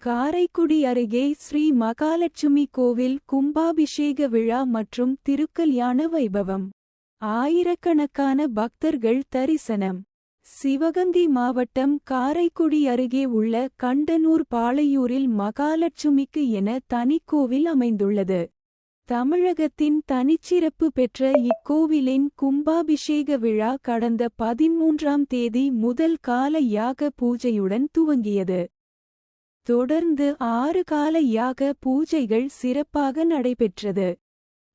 காரைக்குடி அருகே ஸ்ரீ மகாலட்சுமி கோவில் கும்பாபிஷேக விழா மற்றும் திருக்கல்யாண வைபவம். ஆயிரக்கணக்கான பக்தர்கள் தரிசனம். சிவகந்தி மாவட்டம் காரைக்குடி அருகே உள்ள கண்டனூர் பாளையூரில் மகாலட்சுமிக்கு என தனிக்கோவில் அமைந்துள்ளது. தமிழகத்தின் தனிச்சிறப்பு பெற்ற இக்கோவிலின் கும்பாபிஷேக விழா கடந்த பதிமூன்றாம் தேதி முதல் கால யாக பூஜையுடன் துவங்கியது. தொடர்ந்து ஆறு கால யாக பூஜைகள் சிறப்பாக நடைபெற்றது.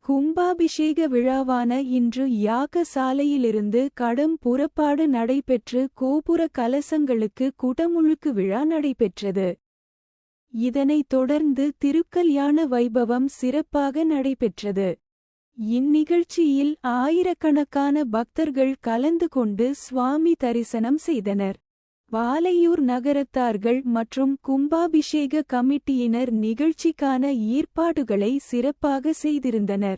கும்பாபிஷேக விழாவான இன்று யாக சாலையிலிருந்து கடும் புறப்பாடு நடைபெற்று கோபுர கலசங்களுக்கு குடமுழுக்கு விழா நடைபெற்றது. இதனைத் தொடர்ந்து திருக்கல்யாண வைபவம் சிறப்பாக நடைபெற்றது. இந்நிகழ்ச்சியில் ஆயிரக்கணக்கான பக்தர்கள் கலந்து கொண்டு சுவாமி தரிசனம் செய்தனர். வாலையூர் நகரத்தார்கள் மற்றும் கும்பாபிஷேக கமிட்டியினர் நிகழ்ச்சிக்கான ஏற்பாடுகளை சிறப்பாக செய்திருந்தனர்.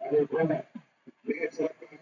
அதே போல மிக சிறப்பு